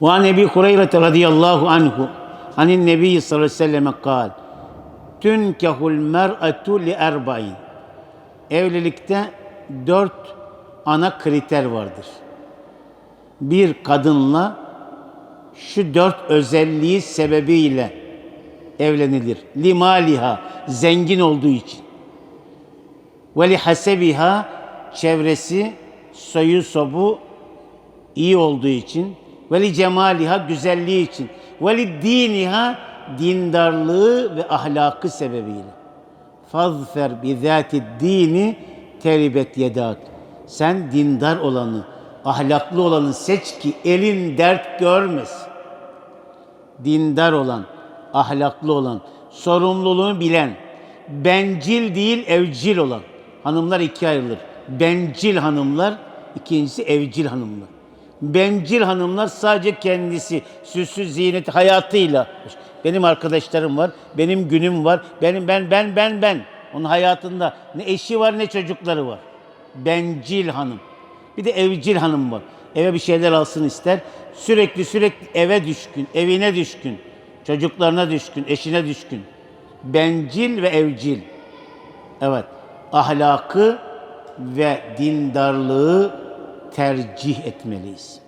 وعن ابي هريره رضي الله عنه عن النبي صلى الله عليه وسلم قال تنكح المرأة لأربعين Evlilikte dört ana kriter vardır. Bir kadınla şu dört özelliği sebebiyle evlenilir. Limaliha, zengin olduğu için. Ve lihasebiha, çevresi, soyu sobu iyi olduğu için. ve li cemaliha, güzelliği için. Ve li diniha, dindarlığı ve ahlakı sebebiyle. Fazfer bi zati dini teribet yedak. Sen dindar olanı, ahlaklı olanı seç ki elin dert görmesin dindar olan, ahlaklı olan, sorumluluğunu bilen, bencil değil evcil olan. Hanımlar ikiye ayrılır. Bencil hanımlar, ikincisi evcil hanımlar. Bencil hanımlar sadece kendisi, süsü, ziyneti, hayatıyla. Benim arkadaşlarım var, benim günüm var, benim ben, ben, ben, ben. Onun hayatında ne eşi var ne çocukları var. Bencil hanım. Bir de evcil hanım var. Eve bir şeyler alsın ister. Sürekli sürekli eve düşkün, evine düşkün, çocuklarına düşkün, eşine düşkün. Bencil ve evcil. Evet. Ahlakı ve dindarlığı tercih etmeliyiz.